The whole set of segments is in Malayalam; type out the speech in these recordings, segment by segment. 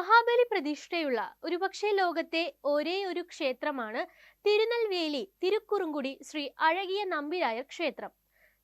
മഹാബലി പ്രതിഷ്ഠയുള്ള ഒരുപക്ഷെ ലോകത്തെ ഒരേ ഒരു ക്ഷേത്രമാണ് തിരുനെൽവേലി തിരുക്കുറുങ്കുടി ശ്രീ അഴകിയ നമ്പിരായർ ക്ഷേത്രം.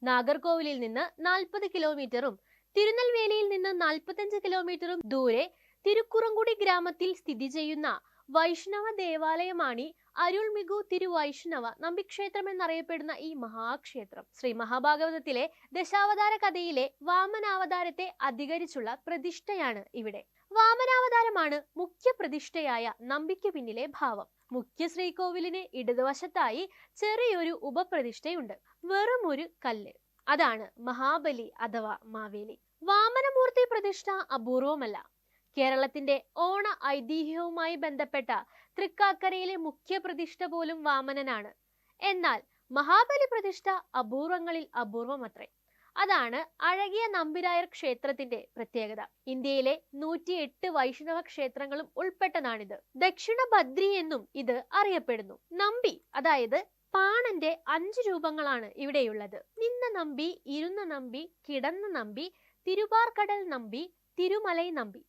നാഗർകോവിലിൽ നിന്ന് നാൽപ്പത് കിലോമീറ്ററും തിരുനെൽവേലിയിൽ നിന്ന് നാൽപ്പത്തഞ്ച് കിലോമീറ്ററും ദൂരെ തിരുക്കുറുങ്കുടി ഗ്രാമത്തിൽ സ്ഥിതി ചെയ്യുന്ന വൈഷ്ണവ ദേവാലയമാണ് ഈ അരുൾമികു തിരുവൈഷ്ണവ നമ്പിക്ഷേത്രം എന്നറിയപ്പെടുന്ന ഈ മഹാക്ഷേത്രം. ശ്രീ മഹാഭാഗവതത്തിലെ ദശാവതാര കഥയിലെ വാമനാവതാരത്തെ അധികരിച്ചുള്ള പ്രതിഷ്ഠയാണ് ഇവിടെ. വാമനാവതാരമാണ് മുഖ്യ പ്രതിഷ്ഠയായ നമ്പിക്ക് പിന്നിലെ ഭാവം. മുഖ്യ ശ്രീകോവിലിന് ഇടതുവശത്തായി ചെറിയൊരു ഉപപ്രതിഷ്ഠയുണ്ട്. വെറും ഒരു കല്ല്. അതാണ് മഹാബലി അഥവാ മാവേലി. വാമനമൂർത്തി പ്രതിഷ്ഠ അപൂർവമല്ല. കേരളത്തിന്റെ ഓണ ഐതിഹ്യവുമായി ബന്ധപ്പെട്ട തൃക്കാക്കരയിലെ മുഖ്യ പ്രതിഷ്ഠ പോലും വാമനനാണ്. എന്നാൽ മഹാബലി പ്രതിഷ്ഠ അപൂർവങ്ങളിൽ അപൂർവമത്രേ. അതാണ് അഴകിയ നമ്പിരായർ ക്ഷേത്രത്തിന്റെ പ്രത്യേകത. ഇന്ത്യയിലെ നൂറ്റിയെട്ട് വൈഷ്ണവ ക്ഷേത്രങ്ങളും ഉൾപ്പെട്ടതാണിത്. ദക്ഷിണ ബദ്രി എന്നും ഇത് അറിയപ്പെടുന്നു. നമ്പി അതായത് പാണന്റെ അഞ്ച് രൂപങ്ങളാണ് ഇവിടെയുള്ളത്. നിന്ന നമ്പി ഇരുന്ന നമ്പി കിടന്ന നമ്പി തിരുപാർക്കടൽ നമ്പി തിരുമലൈ നമ്പി.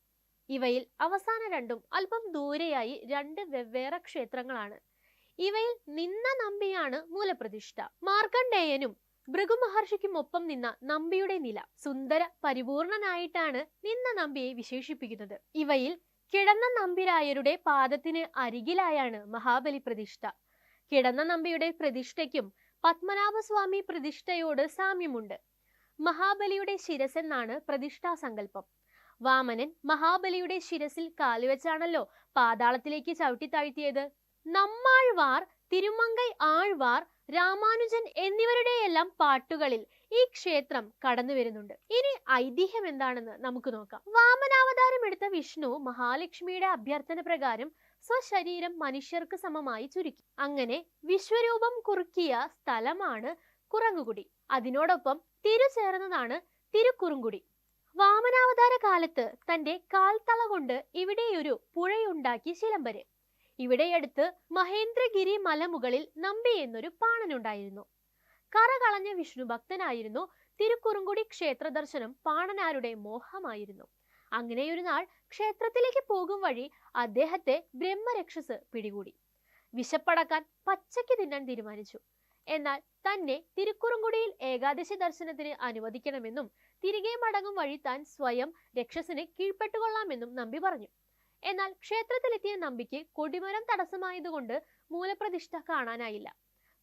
ഇവയിൽ അവസാന രണ്ടും അല്പം ദൂരെയായി രണ്ട് വെവ്വേറെ ക്ഷേത്രങ്ങളാണ്. ഇവയിൽ നിന്ന നമ്പിയാണ് മൂലപ്രതിഷ്ഠ. മാർക്കണ്ഡേയനും ഭൃഗുമഹർഷിക്കും ഒപ്പം നിന്ന നമ്പിയുടെ നില സുന്ദര പരിപൂർണനായിട്ടാണ് നിന്ന നമ്പിയെ വിശേഷിപ്പിക്കുന്നത്. ഇവയിൽ കിടന്ന നമ്പിരായരുടെ പാദത്തിന് അരികിലായാണ് മഹാബലി പ്രതിഷ്ഠ. കിടന്ന നമ്പിയുടെ പ്രതിഷ്ഠയ്ക്കും പത്മനാഭസ്വാമി പ്രതിഷ്ഠയോട് സാമ്യമുണ്ട്. മഹാബലിയുടെ ശിരസെന്നാണ് പ്രതിഷ്ഠാ സങ്കല്പം. വാമനൻ മഹാബലിയുടെ ശിരസിൽ കാലുവെച്ചാണല്ലോ പാതാളത്തിലേക്ക് ചവിട്ടി താഴ്ത്തിയത്. നമ്മാഴ്വാർ തിരുമങ്കൈ ആഴ്വാർ രാമാനുജൻ എന്നിവരുടെയെല്ലാം പാട്ടുകളിൽ ഈ ക്ഷേത്രം കടന്നു വരുന്നുണ്ട്. ഇനി ഐതിഹ്യം എന്താണെന്ന് നമുക്ക് നോക്കാം. വാമനാവതാരം എടുത്ത വിഷ്ണു മഹാലക്ഷ്മിയുടെ അഭ്യർത്ഥന പ്രകാരം സ്വശരീരം മനുഷ്യർക്ക് സമമായി ചുരുക്കി. അങ്ങനെ വിശ്വരൂപം കുറുക്കിയ സ്ഥലമാണ് കുറങ്ങുകുടി അതിനോടൊപ്പം തിരുചേർന്നതാണ് തിരുക്കുറുങ്കുടി. വാമനാവതാര കാലത്ത് തന്റെ കാൽത്തള കൊണ്ട് ഇവിടെയൊരു പുഴയുണ്ടാക്കി ശിലംബര്. ഇവിടെയടുത്ത് മഹേന്ദ്രഗിരി മലമുകളിൽ നമ്പി എന്നൊരു പാണനുണ്ടായിരുന്നു. കറ കളഞ്ഞ വിഷ്ണു ഭക്തനായിരുന്നു. തിരുക്കുറുങ്കുടി ക്ഷേത്ര ദർശനം പാണനാരുടെ മോഹമായിരുന്നു. അങ്ങനെയൊരു നാൾ ക്ഷേത്രത്തിലേക്ക് പോകും വഴി അദ്ദേഹത്തെ ബ്രഹ്മരക്ഷസ് പിടികൂടി. വിശപ്പടക്കാൻ പച്ചയ്ക്ക് തിന്നാൻ തീരുമാനിച്ചു. എന്നാൽ തന്നെ തിരുക്കുറുങ്കുടിയിൽ ഏകാദശി ദർശനത്തിന് അനുവദിക്കണമെന്നും തിരികെ മടങ്ങും വഴി താൻ സ്വയം രക്ഷസിനെ കീഴ്പ്പെട്ടുകൊള്ളാമെന്നും നമ്പി പറഞ്ഞു. എന്നാൽ ക്ഷേത്രത്തിലെത്തിയ നമ്പിക്ക് കൊടിമരം തടസ്സമായതുകൊണ്ട് മൂലപ്രതിഷ്ഠ കാണാനായില്ല.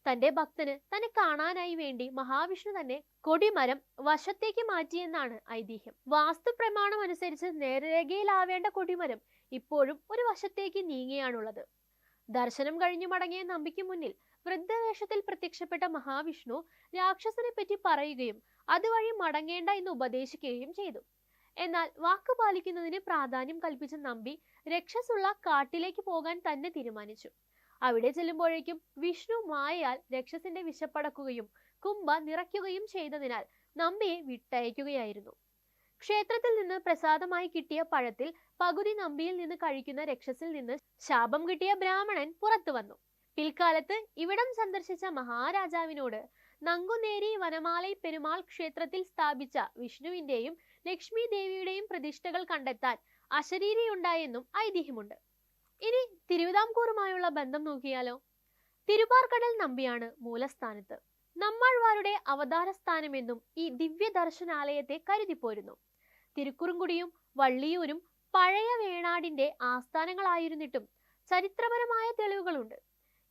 തന്റെ ഭക്തന് തന്നെ കാണാനായി വേണ്ടി മഹാവിഷ്ണു തന്നെ കൊടിമരം വശത്തേക്ക് മാറ്റിയെന്നാണ് ഐതിഹ്യം. വാസ്തു പ്രമാണം അനുസരിച്ച് നേരരേഖയിലാവേണ്ട കൊടിമരം ഇപ്പോഴും ഒരു വശത്തേക്ക് നീങ്ങിയാണുള്ളത്. ദർശനം കഴിഞ്ഞു മടങ്ങിയ നമ്പിക്ക് മുന്നിൽ വൃദ്ധവേഷത്തിൽ പ്രത്യക്ഷപ്പെട്ട മഹാവിഷ്ണു രാക്ഷസനെ പറ്റി പറയുകയും അതുവഴി മടങ്ങേണ്ട എന്ന് ഉപദേശിക്കുകയും ചെയ്തു. എന്നാൽ വാക്ക് പാലിക്കുന്നതിന് പ്രാധാന്യം കൽപ്പിച്ച നമ്പി രക്ഷസുള്ള കാട്ടിലേക്ക് പോകാൻ തന്നെ തീരുമാനിച്ചു. അവിടെ ചെല്ലുമ്പോഴേക്കും വിഷ്ണു മായയാൽ രക്ഷസിന്റെ വിശപ്പടക്കുകയും കുംഭ നിറയ്ക്കുകയും ചെയ്തതിനാൽ നമ്പിയെ വിട്ടയക്കുകയായിരുന്നു. ക്ഷേത്രത്തിൽ നിന്ന് പ്രസാദമായി കിട്ടിയ പഴത്തിൽ പകുതി നമ്പിയിൽ നിന്ന് കഴിക്കുന്ന രക്ഷസിൽ നിന്ന് ശാപം കിട്ടിയ ബ്രാഹ്മണൻ പുറത്തു വന്നു. പിൽക്കാലത്ത് ഇവിടം സന്ദർശിച്ച മഹാരാജാവിനോട് നങ്കുനേരി വനമാലൈ പെരുമാൾ ക്ഷേത്രത്തിൽ സ്ഥാപിച്ച വിഷ്ണുവിന്റെയും ലക്ഷ്മി ദേവിയുടെയും പ്രതിഷ്ഠകൾ കണ്ടെത്താൻ അശരീരിയുണ്ടായെന്നും ഐതിഹ്യമുണ്ട്. ഇനി തിരുവിതാംകൂറുമായുള്ള ബന്ധം നോക്കിയാലോ? തിരുപാർക്കടൽ നമ്പിയാണ് മൂലസ്ഥാനത്ത്. നമ്മാഴ്വാരുടെ അവതാര സ്ഥാനമെന്നും ഈ ദിവ്യ ദർശനാലയത്തെ കരുതിപ്പോരുന്നു. തിരുക്കുറുങ്കുടിയും വള്ളിയൂരും പഴയ വേണാടിന്റെ ആസ്ഥാനങ്ങളായിരുന്നിട്ടും ചരിത്രപരമായ തെളിവുകളുണ്ട്.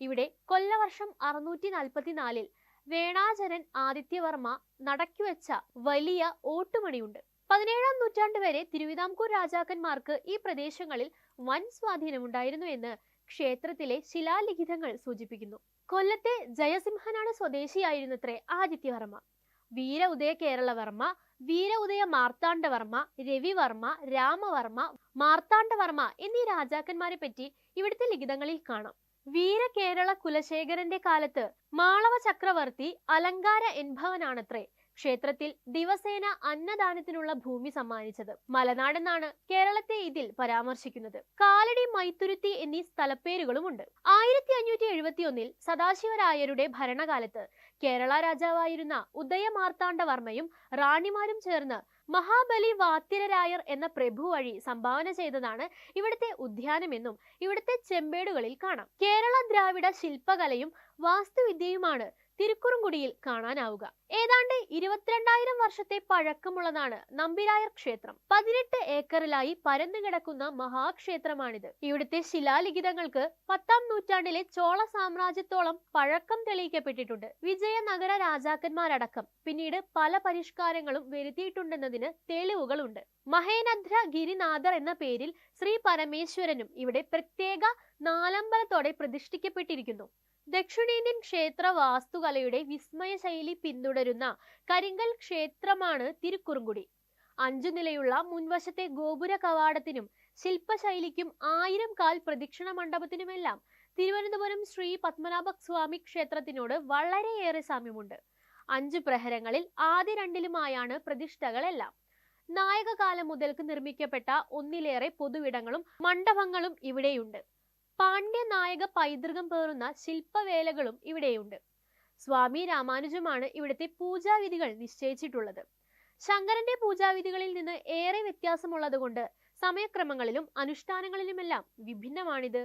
ഇവിടെ കൊല്ലവർഷം അറുന്നൂറ്റി നാൽപ്പത്തിനാലിൽ വേണാചരൻ ആദിത്യവർമ്മ നടക്കുവെച്ച വലിയ ഓട്ടുമണിയുണ്ട്. പതിനേഴാം നൂറ്റാണ്ട് വരെ തിരുവിതാംകൂർ രാജാക്കന്മാർക്ക് ഈ പ്രദേശങ്ങളിൽ വൻ സ്വാധീനമുണ്ടായിരുന്നു എന്ന് ക്ഷേത്രത്തിലെ ശിലാലിഖിതങ്ങൾ സൂചിപ്പിക്കുന്നു. കൊല്ലത്തെ ജയസിംഹനാണ് സ്വദേശിയായിരുന്നത്രേ ആദിത്യവർമ്മ. വീര ഉദയ കേരളവർമ്മ വീര ഉദയ മാർത്താണ്ഡവർമ്മ രവിവർമ്മ രാമവർമ്മ മാർത്താണ്ഡവർമ്മ എന്നീ രാജാക്കന്മാരെ പറ്റി ഇവിടുത്തെ ലിഖിതങ്ങളിൽ കാണാം. വീര കേരള കുലശേഖരന്റെ കാലത്ത് മാളവ ചക്രവർത്തി അലങ്കാര എൻഭവനാണത്രേ. ക്ഷേത്രത്തിൽ ദിവസേന അന്നദാനത്തിനുള്ള ഭൂമി സമ്മാനിച്ചത് മലനാടെന്നാണ് കേരളത്തെ ഇതിൽ പരാമർശിക്കുന്നത്. കാലടി മൈത്തുരുത്തി എന്നീ സ്ഥലപ്പേരുകളുമുണ്ട്. ആയിരത്തി അഞ്ഞൂറ്റി എഴുപത്തി ഒന്നിൽ സദാശിവരായരുടെ ഭരണകാലത്ത് കേരള രാജാവായിരുന്ന ഉദയമാർത്താണ്ഡവർമ്മയും റാണിമാരും ചേർന്ന് മഹാബലി വാത്തിരരായർ എന്ന പ്രഭു വഴി സംഭാവന ചെയ്തതാണ് ഇവിടുത്തെ ഉദ്യാനമെന്നും ഇവിടുത്തെ ചെമ്പേടുകളിൽ കാണാം. കേരള ദ്രാവിഡ ശില്പകലയും വാസ്തുവിദ്യയുമാണ് തിരുക്കുറുങ്കുടിയിൽ കാണാനാവുക. ഏതാണ്ട് ഇരുപത്തിരണ്ടായിരം വർഷത്തെ പഴക്കമുള്ളതാണ് നമ്പിരായർ ക്ഷേത്രം. പതിനെട്ട് ഏക്കറിലായി പരന്നു കിടക്കുന്ന മഹാക്ഷേത്രമാണിത്. ഇവിടുത്തെ ശിലാലിഖിതങ്ങൾക്ക് പത്താം നൂറ്റാണ്ടിലെ ചോള സാമ്രാജ്യത്തോളം പഴക്കം തെളിയിക്കപ്പെട്ടിട്ടുണ്ട്. വിജയനഗര രാജാക്കന്മാരടക്കം പിന്നീട് പല പരിഷ്കാരങ്ങളും വരുത്തിയിട്ടുണ്ടെന്നതിന് തെളിവുകളുണ്ട്. മഹേനദ്ര ഗിരിനാഥർ എന്ന പേരിൽ ശ്രീ പരമേശ്വരനും ഇവിടെ പ്രത്യേക നാലമ്പലത്തോടെ പ്രതിഷ്ഠിക്കപ്പെട്ടിരിക്കുന്നു. ദക്ഷിണേന്ത്യൻ ക്ഷേത്ര വാസ്തുകലയുടെ വിസ്മയ ശൈലി പിന്തുടരുന്ന കരിങ്കൽ ക്ഷേത്രമാണ് തിരുക്കുറുങ്കുടി. അഞ്ചു നിലയുള്ള മുൻവശത്തെ ഗോപുര കവാടത്തിനും ശില്പശൈലിക്കും ആയിരം കാൽ പ്രദക്ഷിണ മണ്ഡപത്തിനുമെല്ലാം തിരുവനന്തപുരം ശ്രീ പത്മനാഭ സ്വാമി ക്ഷേത്രത്തിനോട് വളരെയേറെ സാമ്യമുണ്ട്. അഞ്ചു പ്രഹരങ്ങളിൽ ആദ്യ രണ്ടിലുമായാണ് പ്രതിഷ്ഠകളെല്ലാം. നായകകാലം മുതൽക്ക് നിർമ്മിക്കപ്പെട്ട ഒന്നിലേറെ പൊതുവിടങ്ങളും മണ്ഡപങ്ങളും ഇവിടെയുണ്ട്. പാണ്ഡ്യ നായക പൈതൃകം പേറുന്ന ശില്പവേലകളും ഇവിടെയുണ്ട്. സ്വാമി രാമാനുജമാണ് ഇവിടുത്തെ പൂജാവിധികൾ നിശ്ചയിച്ചിട്ടുള്ളത്. ശങ്കരന്റെ പൂജാവിധികളിൽ നിന്ന് ഏറെ വ്യത്യാസമുള്ളതുകൊണ്ട് സമയക്രമങ്ങളിലും അനുഷ്ഠാനങ്ങളിലുമെല്ലാം വിഭിന്നമാണിത്.